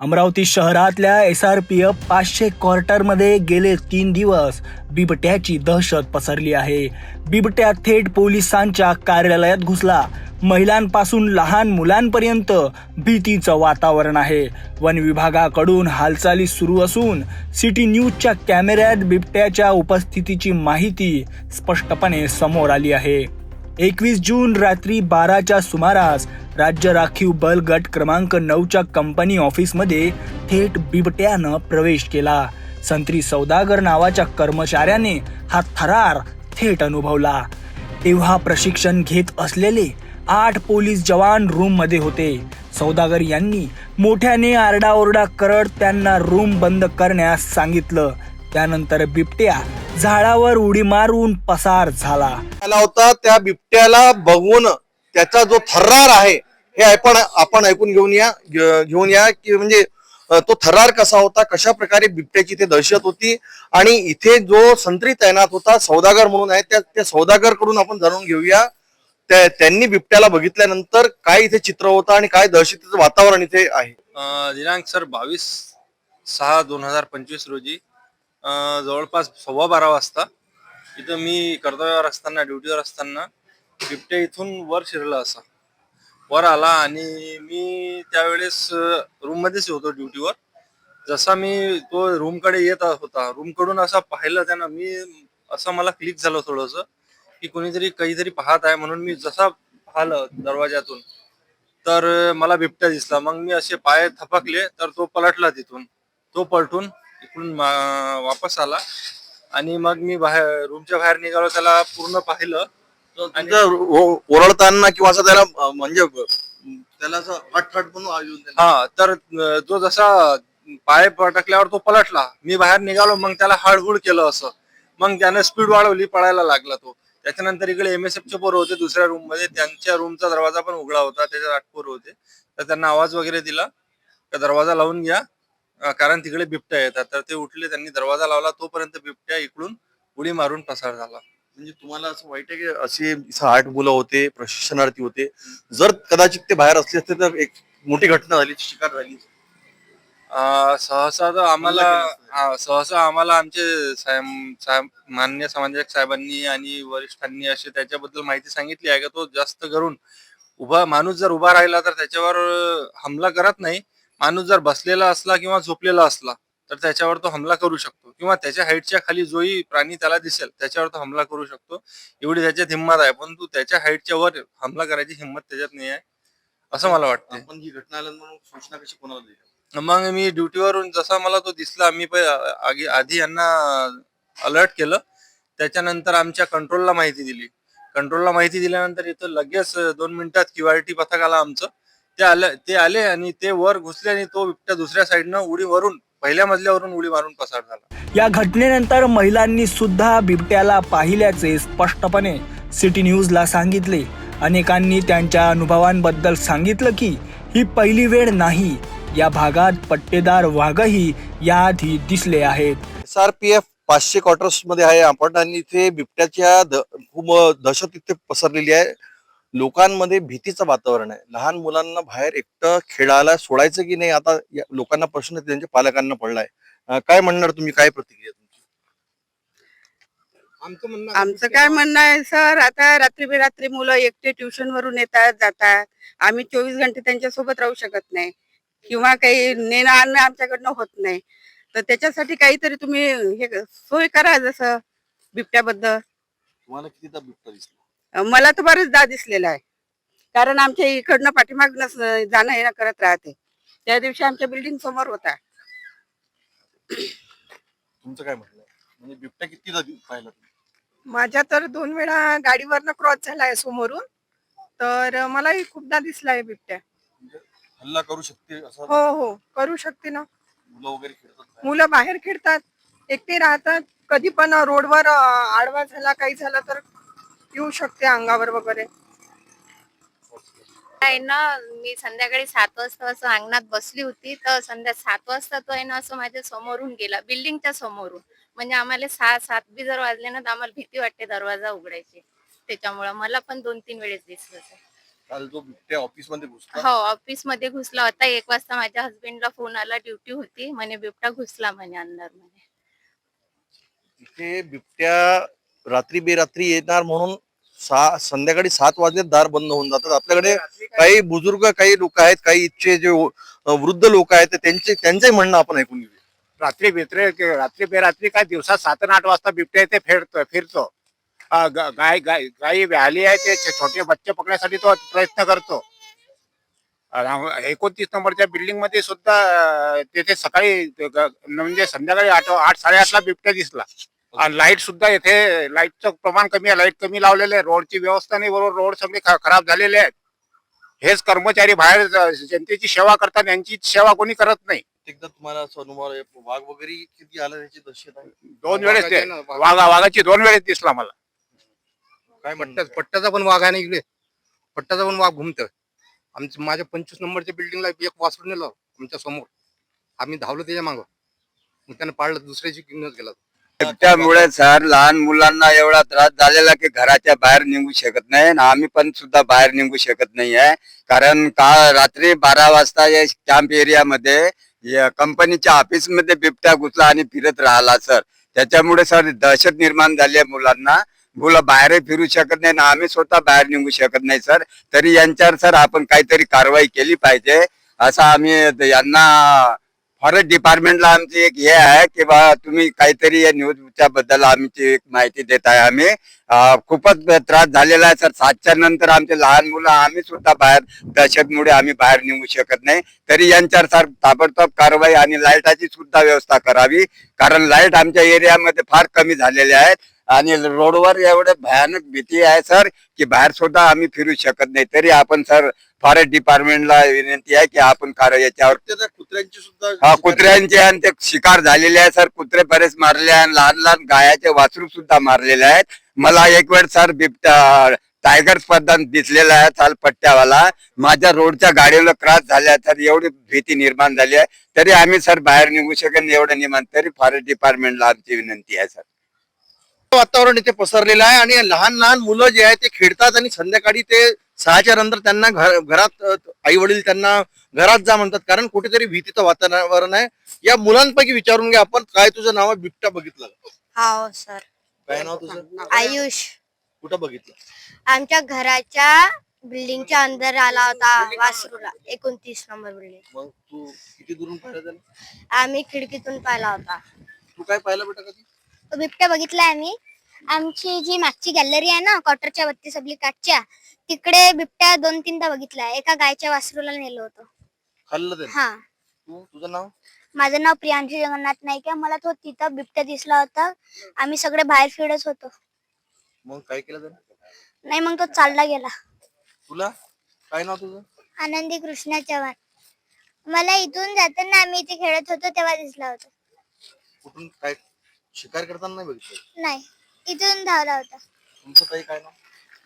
अमरावती शहरातल्या S R P F पाचशे क्वार्टरमध्ये गेले तीन दिवस बिबट्याची दहशत पसरली आहे. बिबट्या थेट पोलिसांच्या कार्यालयात घुसला. महिलांपासून लहान मुलांपर्यंत भीतीचं वातावरण आहे. वन विभागाकडून हालचाली सुरू असून सिटी न्यूजच्या कॅमेऱ्यात बिबट्याच्या उपस्थितीची माहिती स्पष्टपणे समोर आली आहे. एकवीस जून रात्री बाराच्या सुमारास राज्य राखीव बल गट क्रमांक नऊच्या कंपनी ऑफिसमध्ये थेट बिबट्यानं प्रवेश केला. संत्री सौदागर नावाच्या कर्मचाऱ्याने हा थरार थेट अनुभवला. तेव्हा प्रशिक्षण घेत असलेले आठ पोलीस जवान रूममध्ये होते. सौदागर यांनी मोठ्याने आरडाओरडा करत त्यांना रूम बंद करण्यास सांगितलं. त्यानंतर बिबट्या झाडावर उडी मारून पसार झाला. आला होता त्या बिबट्याला बघून त्याचा जो थर्रार आहे हे आपण आपण ऐकून घेऊन या घे- घेऊन या की म्हणजे अ, तो थरार कसा होता कशा प्रकारे बिबट्याची इथे दहशत होती आणि इथे जो संत्री तैनात होता सौदागर म्हणून आहे त्या त्या सौदागरकडून आपण जाणून घेऊया. त्या- त्यांनी बिबट्याला बघितल्यानंतर काय इथे चित्र होतं आणि काय दहशतीचं वातावरण इथे आहे? अ, दिनांक सर बावीस सहा दोन हजार पंचवीस रोजी जवळपास सव्वा बारा वाजता इथं मी कर्तव्यावर असताना ड्युटीवर असताना बिबट्या इथून वर शिरला असा. वर आला आणि मी त्यावेळेस रूम मध्येच होतो ड्युटीवर. जसा मी तो रूमकडे येत होता रूमकडून असा पाहिलं त्यानं मी असं मला क्लिक झालं थोडंसं की कोणीतरी काहीतरी पाहत आहे म्हणून मी जसा पाहिलं दरवाजातून तर मला बिबट्या दिसला. मग मी असे पाय थपकले तर तो पलटला तिथून. तो पलटून इकडून मा- वापस आला. आणि मग मी बाहेर रूमच्या बाहेर निघालो त्याला पूर्ण पाहिलं. ओ- ओरडताना किंवा असं त्याला अ, म्हणजे अ, त्याला असं येऊन त्याला- हा तर अं, तो जसा पाय पटकल्यावर तो पलटला. मी बाहेर निघालो मग त्याला हळहुळ केलं असं. मग त्याने स्पीड वाढवली पळायला लागला तो. त्याच्यानंतर इकडे एम एस चे पोरं होते दुसऱ्या रूममध्ये त्यांच्या रूमचा दरवाजा पण उघडा होता त्याच्यात आठ पोरं होते. तर त्यांना आवाज वगैरे दिला. का दरवाजा लावून घ्या. अं, कारण तिकडे बिबट्या येतात. तर ते उठले त्यांनी दरवाजा लावला तोपर्यंत बिबट्या इकडून उडी मारून पसार झाला. म्हणजे तुम्हाला असं वाईट आहे की असे इथं आठ मुलं होते प्रशिक्षणार्थी होते. जर कदाचित ते बाहेर असले असते तर एक मोठी घटना झाली शिकार झाली. अं, सहसा तर आम्हाला केला सहसा आम्हाला आमचे साहेब साहेब मान्य समाजक साहेबांनी आणि वरिष्ठांनी असे त्याच्याबद्दल माहिती सांगितली आहे का तो जास्त करून उभा माणूस जर उभा राहिला तर त्याच्यावर अं, हमला करत नाही. माणूस जर बसलेला असला किंवा झोपलेला असला तर त्याच्यावर तो हमला करू शकतो. किंवा त्याच्या हाईटच्या खाली जोही प्राणी त्याला दिसेल त्याच्यावर तो हमला करू शकतो. एवढी त्याच्यात हिंमत आहे परंतु त्याच्या हाईटच्या वर हमला करायची हिंमत त्याच्यात नाही आहे असं मला वाटतं आपण ही घटना आल्यानंतर मग सूचना कशी कोणाला दिली? मग मी ड्युटीवरून जसा मला तो दिसला मी आगी- आधी यांना अलर्ट केलं. त्याच्यानंतर आमच्या कंट्रोलला माहिती दिली. कंट्रोलला माहिती दिल्यानंतर इथं लगेच दोन मिनिटात क्युआरटी पथक आला आमचं ते आलं ते आले आणि ते वर घुसले आणि तो बिबट्या दुसऱ्या साईडनं उडी वरून पहिल्या मजल्यावरून उडी मारून पसार झाला. या घटनेनंतर महिलांनी सुद्धा बिबट्याला पाहिल्याचे स्पष्टपणे सिटी न्यूजला सांगितले. अनेकांनी त्यांच्या अनुभवांबद्दल सांगितलं की ही पहिली वेळ नाही. या भागात पट्टेदार वाघही याआधी दिसले आहेत. एस आर पी एफ पाचशे क्वार्टर्समध्ये आहे आपण आणि इथे बिबट्याच्या द- खूप दहशत इथे पसरलेली आहे. लोकांमध्ये भीतीचं वातावरण आहे. लहान मुलांना बाहेर एकटं खेळायला सोडायचं की नाही आता लोकांना प्रश्न त्यांच्या पालकांना पडलाय. काय म्हणणार तुम्ही? काय प्रतिक्रिया तुमची? आमचं काय म्हणणं आहे सर आता रात्री बेरात्री मुलं एकटे ट्युशन वरून येतात जातात. आम्ही चोवीस घंटे त्यांच्यासोबत राहू शकत नाही. किंवा काही नेणं आणणं आमच्याकडनं होत नाही. तर त्याच्यासाठी काहीतरी तुम्ही हे सोय करा जसं बिबट्याबद्दल. तुम्हाला कितीदा बिबटा दिसला? मला तर बरेचदा दिसलेलं आहे. कारण आमच्या इकडनं पाठीमागनं स- जाणं येणं करत राहते. त्या दिवशी आमच्या बिल्डिंग समोर होता. तुमचं काय आहे? म्हणजे बिबट्या कितीदा दि- पाहिला तुम्ही? माझ्या तर दोन वेळा गाडीवरनं क्रॉस झालाय समोरून. तर मलाही खूपदा दिसलाय बिबट्या. म्हणजे हल्ला करू शकते असं? हो हो. करू शकते ना. मुलं वगैरे खेळतात. मुलं बाहेर खेळतात. एकटे राहतात. कधी पण रोडवर अं, आडवा झाला काही झालं तर येऊ शकते अंगावर वगैरे. आहे ना मी संध्याकाळी सात वाजता असं अंगणात बसली होती तर संध्या सात वाजता तो आहे ना असं माझ्या समोरून गेला बिल्डिंगच्या समोरून. म्हणजे आम्हाला सहा सात बी जर वाजले ना तर आम्हाला भीती वाटते दरवाजा उघडायची. त्याच्यामुळं मला पण दोन तीन वेळेस दिसलं ते. काल जो बिबट्या ऑफिसमध्ये घुसला? हो ऑफिसमध्ये घुसला होता. एक वाजता माझ्या हस्बंडला फोन आला ड्युटी होती. म्हणे बिबटा घुसला म्हणे अंदर म्हणे इथे बिबट्या रात्री बेरात्री येणार म्हणून सहा संध्याकाळी सात वाजले दार बंद होऊन जातात. आपल्याकडे काही बुजुर्ग काही लोक आहेत काही इच्छे जे वृद्ध लोक आहेत त्यांचे त्यांचे त्यांचंही म्हणणं आपण ऐकून घेऊ रात्री बेत्रे रात्री बेरात्री काय दिवसात सात आठ वाजता बिबट्या येते फिरतो फिरतो. गाय गाय गाई व्याली आहे ते छोटे बच्चे पकडण्यासाठी तो प्रयत्न करतो. एकोणतीस नंबरच्या बिल्डिंगमध्ये सुद्धा तेथे सकाळी म्हणजे संध्याकाळी आठ आठ साडेआठला बिबट्या दिसला. लाइट सुद्धा इथे लाईटचं प्रमाण कमी आहे. लाइट कमी लावलेले आहे रोडची व्यवस्था नाही. बरोबर रोड सगळे खराब झालेले आहेत. हेच कर्मचारी बाहेर जनतेची सेवा करतात. यांची सेवा कोणी करत नाही. एकदा तुम्हाला आला, वाघ वगैरे किती आला त्याची दहशत आहे? दोन वेळेस ते. वाघा. वाघाची दोन वेळेस दिसला मला. काय म्हणतात पट्ट्या पट्ट्याचा पण वाघ आहे ना इकडे. पट्ट्याचा पण वाघ घुमतोय. आमच्या माझ्या पंचवीस नंबरच्या बिल्डिंगला एक वासरू नेलं आमच्यासमोर. आम्ही धावलो त्याच्या मागं. मग त्यानं पाळलं दुसऱ्याची घेऊनच गेला. त्यामुळे सर लहान मुलांना एवढा त्रास झालेला की घराच्या बाहेर निघू शकत नाही आणि आम्ही पण सुद्धा बाहेर निघू शकत नाही आहे कारण का रात्री बारा वाजता या कॅम्प एरियामध्ये कंपनीच्या ऑफिसमध्ये बिबट्या घुसला आणि फिरत राहिला सर. त्याच्यामुळे सर दहशत निर्माण झाली आहे मुलांना. मुलं बाहेरही फिरू शकत नाही आणि आम्ही स्वतः बाहेर निघू शकत नाही सर. तरी यांच्यावर सर आपण काहीतरी कारवाई केली पाहिजे. असं आम्ही यांना फॉरेस्ट डिपार्टमेंटला आमची एक हे आहे की बा तुम्ही काहीतरी या न्यूजच्या बद्दल आमची एक माहिती देत आहे आम्ही. खूपच त्रास झालेला आहे सर. सातच्या नंतर आमचे लहान मुलं आम्ही सुद्धा बाहेर दहशतमुळे आम्ही बाहेर निघू शकत नाही. तरी यांच्यावर सर ताबडतोब कारवाई आणि लाईटाची सुद्धा व्यवस्था करावी. कारण लाइट आमच्या एरियामध्ये फार कमी झालेले आहेत. आणि रोडवर एवढे भयानक भीती आहे सर की बाहेर सुद्धा आम्ही फिरू शकत नाही. तरी आपण सर फॉरेस्ट डिपार्टमेंटला विनंती आहे की आपण कार याच्यावर कुत्र्यांची सुद्धा हा कुत्र्यांचे आणि ते शिकार झालेले आहे सर. कुत्रे बरेच मारले आणि लहान लहान गायाचे वासरू सुद्धा मारलेले आहेत. मला एक वेळ सर बिबट्या टायगर स्पर्धा दिसलेला आहे चाल पट्ट्यावाला माझ्या रोडच्या गाडीला क्रॉस झाल्या तर एवढी भीती निर्माण झाली आहे. तरी आम्ही सर बाहेर निघू नाही एवढं निर्माण तरी फॉरेस्ट डिपार्टमेंटला आमची विनंती आहे सर. वातावरण इथे पसरलेलं आहे आणि लहान लहान मुलं जे आहे ते खेळतात आणि संध्याकाळी ते सहाच्या नंतर त्यांना घर घरात आई वडील त्यांना घरात जा म्हणतात. कारण कुठेतरी भीतीचं वातावरण आहे. या मुलांपैकी विचारून घ्या आपण. काय तुझं नाव आहे? बिबट्या बघितलं हो सर. काय नाव तुझं? आयुष. कुठं बघितलं? आमच्या घराच्या बिल्डिंगच्या अंदर आला होता वासरूला. एकोणतीस नंबर बिल्डिंग. मग तू किती दुरून पाहिलं त्याला? आम्ही खिडकीतून पाहिला होता. तू काय पाहिलं बेटा कधी? बिबट्या बघितलाय आम्ही. आमची जी मागची गॅलरी आहे ना क्वार्टरच्या बत्तीस अब्लिक काठच्या तिकडे बिबट्या दोन तीनदा बघितलाय. एका गायच्या वासरूला नेलं होतं. खाल्लं हा. तू तुझं नाव? माझं नाव प्रियांशू जगन्नाथ नाईक आहे. मला तो तिथं बिबट्या दिसला होता. आम्ही सगळे बाहेर फिरत होतो. मग काय केलं त्यानं? नाही मग तो चालला गेला. तुला? काय नाव तुझं? आनंदी कृष्णा चव्हाण. मला इथून जाताना आम्ही इथे खेळत होतो तेव्हा दिसला होता. कुठून काय शिकार करताना नाही बघितलं? नाही. इथून धावला होता. तुमचं काही काय नाव?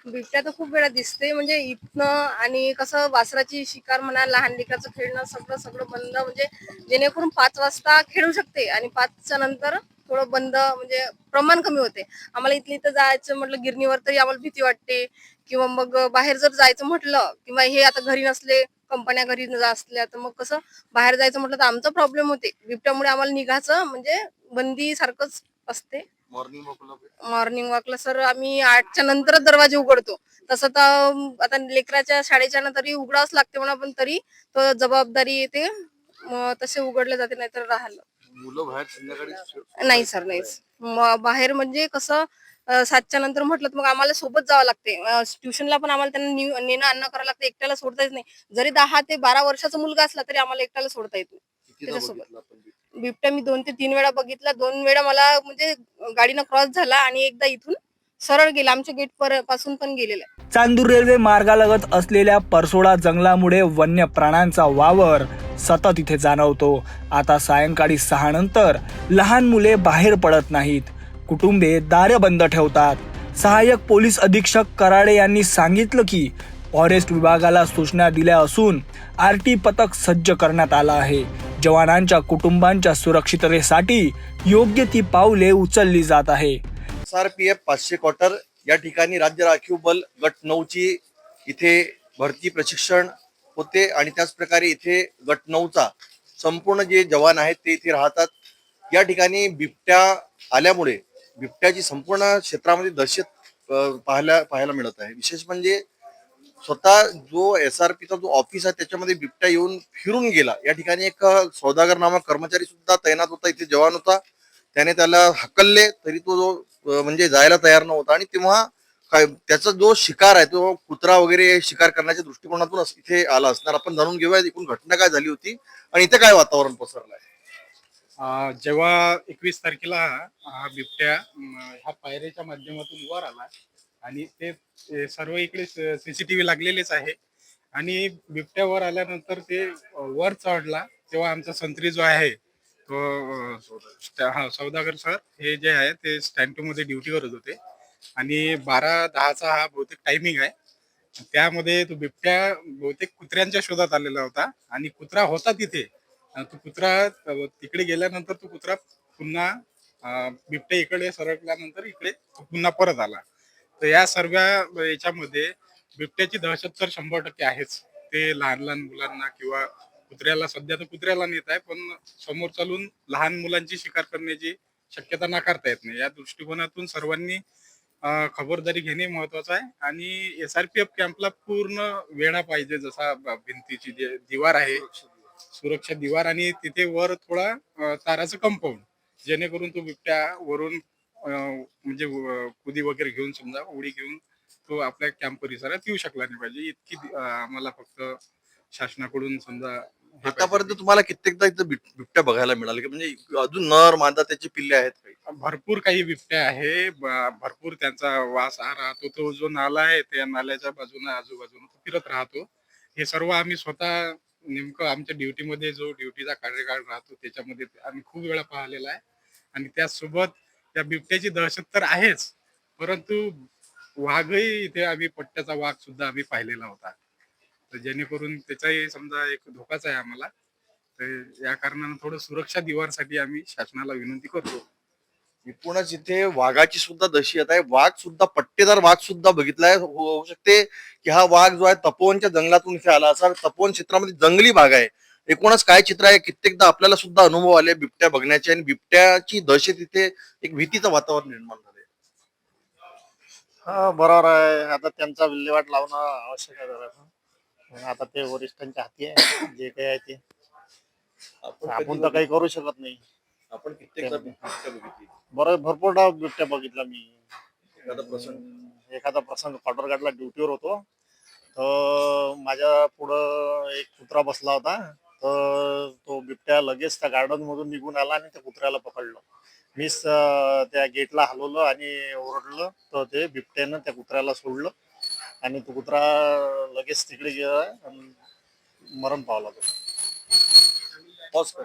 बिबट्या तर खूप वेळा दिसते म्हणजे इथनं आणि कसं वासराची शिकार म्हणा लहान लेकराचं खेळणं सगळं सगळं बंद. म्हणजे जेणेकरून पाच वाजता खेळू शकते आणि पाचच्या नंतर थोडं बंद म्हणजे प्रमाण कमी होते. आम्हाला इथली इथं जायचं म्हटलं गिरणीवर तरी आम्हाला भीती वाटते. किंवा मग बाहेर जर जायचं म्हटलं किंवा हे आता घरी नसले कंपन्या घरी असल्या तर मग कसं? बाहेर जायचं म्हटलं तर आमचा प्रॉब्लेम होते. बिबट्यामुळे आम्हाला निघायचं म्हणजे बंदी सारखंच असते. मॉर्निंग वॉकला मॉर्निंग वॉकला सर आम्ही आठच्या नंतरच दरवाजे उघडतो. तसं तर आता लेकराच्या शाळेच्या ना तरी उघडावंच लागते म्हणा पण तरी तो जबाबदारी येते तसे उघडले जाते नाहीतर राहिलं. मुलं बाहेर संध्याकाळी नाही सर नाही बाहेर म्हणजे कसं सातच्या नंतर म्हटलं तर मग आम्हाला सोबत जावं लागते. ट्युशनला पण आम्हाला त्यांना न्यू- नेणं आणणं करावं लागतं. एकट्याला सोडता येत नाही. जरी दहा ते बारा वर्षाचा मुलगा असला तरी आम्हाला एकट्याला सोडता येत नाही. त्याच्यासोबत. बिबट्या? मी दोन ते तीन वेळा बघितला. दोन वेळा मला म्हणजे गाडीनं क्रॉस झाला आणि एकदा इथून सरळ गेला. आमच्या गेटपासून पण गेलेला. चांदूर रेल्वे मार्गालगत असलेल्या परसोडा जंगलामुळे वन्य प्राण्यांचा वावर सतत इथे जाणवतो. आता सायंकाळी सहा नंतर लहान मुले बाहेर पडत नाहीत. कुटुंबे दारे बंद ठेवतात. सहाय्यक पोलीस अधीक्षक कराडे यांनी सांगितलं की फॉरेस्ट विभागाला सूचना दिल्या असून आर टी पथक सज्ज करण्यात आलं आहे. जवानांच्या कुटुंबांच्या सुरक्षिततेसाठी योग्य ती पावले उचलली जात आहे. एस आर पी एफ पाचशे क्वार्टर या ठिकाणी राज्य राखीव बल गट नऊची इथे भरती प्रशिक्षण होते आणि त्याचप्रकारे इथे गट नऊचा संपूर्ण जे जवान आहेत ते इथे राहतात. या ठिकाणी बिबट्या आल्यामुळे बिबट्याची संपूर्ण क्षेत्रामध्ये दहशत पाहायला पाहायला मिळत आहे. विशेष म्हणजे स्वतः जो एस आर पीचा जो ऑफिस आहे त्याच्यामध्ये बिबट्या येऊन फिरून गेला. या ठिकाणी एक सौदागर नामक कर्मचारी सुद्धा तैनात होता इथे जवान होता. त्याने त्याला हकलले तरी तो जो म्हणजे जायला तयार नव्हता. आणि तेव्हा काय त्याचा जो शिकार आहे तो कुत्रा वगैरे शिकार करण्याच्या दृष्टिकोनातून इथे आला असणार. आपण जाणून घेऊया एकूण घटना काय झाली होती आणि इथे काय वातावरण पसरलं आहे. जेव्हा एकवीस तारखेला हा बिबट्या ह्या पायऱ्याच्या माध्यमातून वर आला आणि ते सर्व इकडे सीसीटीव्ही लागलेलेच आहे आणि बिबट्या वर आल्यानंतर ते वर चढला. तेव्हा आमचा संत्री जो आहे तो हा सौदागर सर हे जे आहे ते स्टँड टू मध्ये ड्युटी करत होते आणि बारा दहाचा हा बहुतेक टायमिंग आहे. त्यामध्ये तो बिबट्या बहुतेक कुत्र्यांच्या शोधात आलेला होता आणि कुत्रा होता तिथे. तो कुत्रा तिकडे गेल्यानंतर तो कुत्रा पुन्हा बिबटे बिबट्या इकडे सरकल्यानंतर इकडे पुन्हा परत आला. तर या सर्व याच्यामध्ये बिबट्याची दहशत तर शंभर टक्के आहेच. ते लहान लहान मुलांना किंवा कुत्र्याला सध्या तर कुत्र्याला नेत आहे पण समोर चालून लहान मुलांची शिकार करण्याची शक्यता नाकारता येत नाही. या दृष्टिकोनातून सर्वांनी खबरदारी घेणे महत्वाचं आहे आणि एस आर पी एफ कॅम्पला पूर्ण वेढा पाहिजे जसा भिंतीची जे दिवार आहे सुरक्षा दिवार आणि तिथे वर थोडा ताराचं कंपाऊंड जेणेकरून तो बिबट्या वरून म्हणजे कुदी वगैरे घेऊन समजा उडी घेऊन तो आपल्या कॅम्प परिसरात येऊ शकला नाही पाहिजे. इतकी आम्हाला फक्त शासनाकडून समजा. आतापर्यंत तुम्हाला कित्येकदा इथं बिब- बिबट्या बघायला मिळाले की म्हणजे अजून नर मादा त्याचे पिल्ले आहेत काही? भरपूर काही बिबट्या आहे. भरपूर त्यांचा वास हा राहतो. तो जो नाला आहे त्या नाल्याच्या बाजूने आजूबाजूने तो फिरत राहतो. हे सर्व आम्ही स्वतः नेमकं आमच्या ड्युटीमध्ये जो ड्युटीचा कार्यकाळ राहतो त्याच्यामध्ये आम्ही खूप वेळा पाहिलेला आहे. आणि त्यासोबत त्या बिबट्याची दहशत तर आहेच परंतु वाघही इथे आम्ही पट्ट्याचा वाघ सुद्धा आम्ही पाहिलेला होता. तर जेणेकरून त्याचाही समजा एक धोकाच आहे आम्हाला. तर या कारणानं थोडं सुरक्षा दिवारसाठी आम्ही शासनाला विनंती करतो. एकूणच इथे वाघाची सुद्धा दहशत आहे. वाघ सुद्धा पट्टेदार वाघ सुद्धा बघितलाय. हो- होऊ शकते की हा वाघ जो आहे तपोवनच्या जंगलातून इथे आला असा तपोवन क्षेत्रामध्ये जंगली भाग आहे. एकूणच काय चित्र आहे? कित्येकदा आपल्याला सुद्धा अनुभव आले बिबट्या बघण्याचे आणि बिबट्याची दहशत इथे एक भीतीचं वातावरण निर्माण झालंय. हा बरोबर आहे. आता त्यांचा विल्हेवाट लावणं आवश्यक आहे जरा. आता ते वरिष्ठांच्या हाती आहे. जे काही आहे ते. आपण तर काही करू शकत नाही. आपण कित्येकदा बिबट्या बघितली. बरं भरपूर डाव बिबट्या बघितला मी. एखादा प्रसंग. एखादा प्रसंग. कॉटरघाटला ड्युटीवर होतो. तर माझ्या पुढं एक कुत्रा बसला होता. तर तो बिबट्या लगेच त्या गार्डन मधून निघून आला आणि त्या कुत्र्याला पकडलं. मीच त्या गेटला हलवलं आणि ओरडलं. तर ते बिबट्यानं त्या कुत्र्याला सोडलं. आणि तो कुत्रा लगेच तिकडे गेला आणि मरण पावला तो. कर.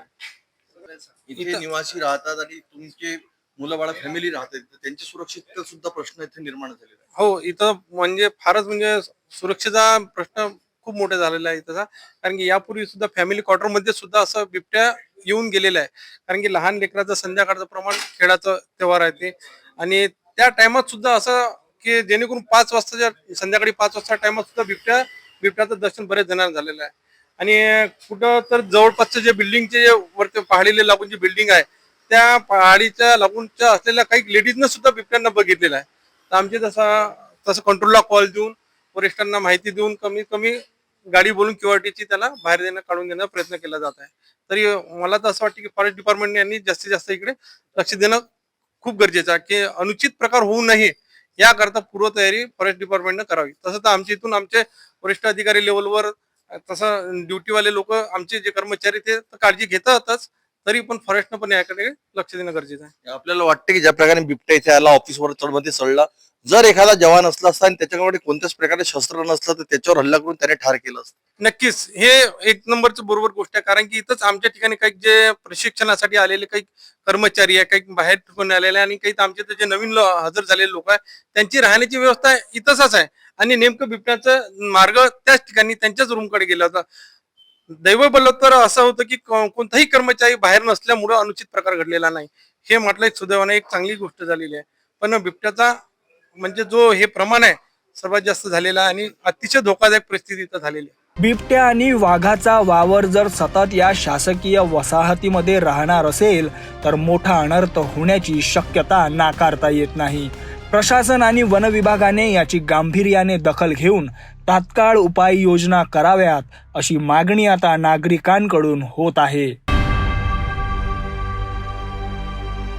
इथे निवासी राहतात आणि तुमचे मुलं बाळा फॅमिली राहते त्यांची सुरक्षितता सुद्धा प्रश्न इथे निर्माण झालेला आहे. हो इथं म्हणजे फारच म्हणजे सुरक्षेचा प्रश्न खूप मोठा झालेला आहे इथं. कारण की यापूर्वी सुद्धा फॅमिली क्वार्टरमध्ये सुद्धा असं बिबट्या येऊन गेलेलं आहे. कारण की लहान लेकराचं संध्याकाळचं प्रमाण खेळाचं त्योहार आहे ते आणि त्या टायमात सुद्धा असं की जेणेकरून पाच वाजताच्या संध्याकाळी पाच वाजता टायमात सुद्धा बिबट्या बिबट्याचं दर्शन बरेच जणांना झालेलं आहे. आणि कुठं तर जवळपासचे जे बिल्डिंगचे जे वरती पाहिलेले लागून जी बिल्डिंग आहे त्या पहाडीच्या लागूनच्या असलेल्या काही लेडीजनं सुद्धा बिबट्यांना बघितलेलं आहे. तर आमचे तसा तसं कंट्रोलला कॉल देऊन वरिष्ठांना माहिती देऊन कमी कमी गाडी बोलून क्युआरटीची त्याला बाहेर देणं काढून देण्याचा प्रयत्न केला जात आहे. तरी मला तर असं वाटतं की फॉरेस्ट डिपार्टमेंटने यांनी जास्तीत जास्त इकडे लक्ष देणं खूप गरजेचं आहे. की अनुचित प्रकार होऊ नये याकरता पूर्वतयारी फॉरेस्ट डिपार्टमेंटनं करावी. तसं तर आमच्या इथून आमचे वरिष्ठ अधिकारी लेवलवर तसं ड्युटीवाले लोक आमचे जे कर्मचारी ते तर काळजी घेतातच. तरी पण फॉरेस्टनं पण याकडे लक्ष देणं गरजेचं आहे. आपल्याला वाटतं की ज्या प्रकारे बिबट्या इथे आला ऑफिसवर चढमध्ये चढला जर एखादा जवान असला असता आणि त्याच्याकडे कोणत्याच प्रकारे शस्त्र नसलं तर त्याच्यावर हल्ला करून त्याने ठार केलं असतं. नक्कीच. हे एक नंबरचं बरोबर गोष्ट आहे कारण की इथंच आमच्या ठिकाणी काही जे प्रशिक्षणासाठी आलेले काही कर्मचारी आहे काही बाहेर ठिकाणी आलेले आहे आणि काही तर आमचे जे नवीन लो- हजर झालेले लोक आहे त्यांची राहण्याची व्यवस्था इथंच आहे. आणि नेमकं बिबट्याचं मार्ग त्याच ठिकाणी त्यांच्याच रूमकडे गेला होता. दैव तर असं होतं की कोणताही कर्मचारी बाहेर नसल्यामुळं अनुचित प्रकार घडलेला नाही. हे म्हटलं एक सुदैवाने एक चांगली गोष्ट झालेली आहे. पण बिबट्याचा म्हणजे जो हे प्रमाण आहे सर्वात जास्त झालेला आणि अतिशय धोकादायक परिस्थिती इथं झालेली आहे. बिबट्या आणि वाघाचा वावर जर सतत या शासकीय वसाहतीमध्ये राहणार असेल तर मोठा अनर्थ होण्याची शक्यता नाकारता येत नाही. प्रशासन आणि वन विभागाने याची गांभीर्याने दखल घेऊन तात्काळ उपाययोजना कराव्यात अशी मागणी आता नागरिकांकडून होत आहे.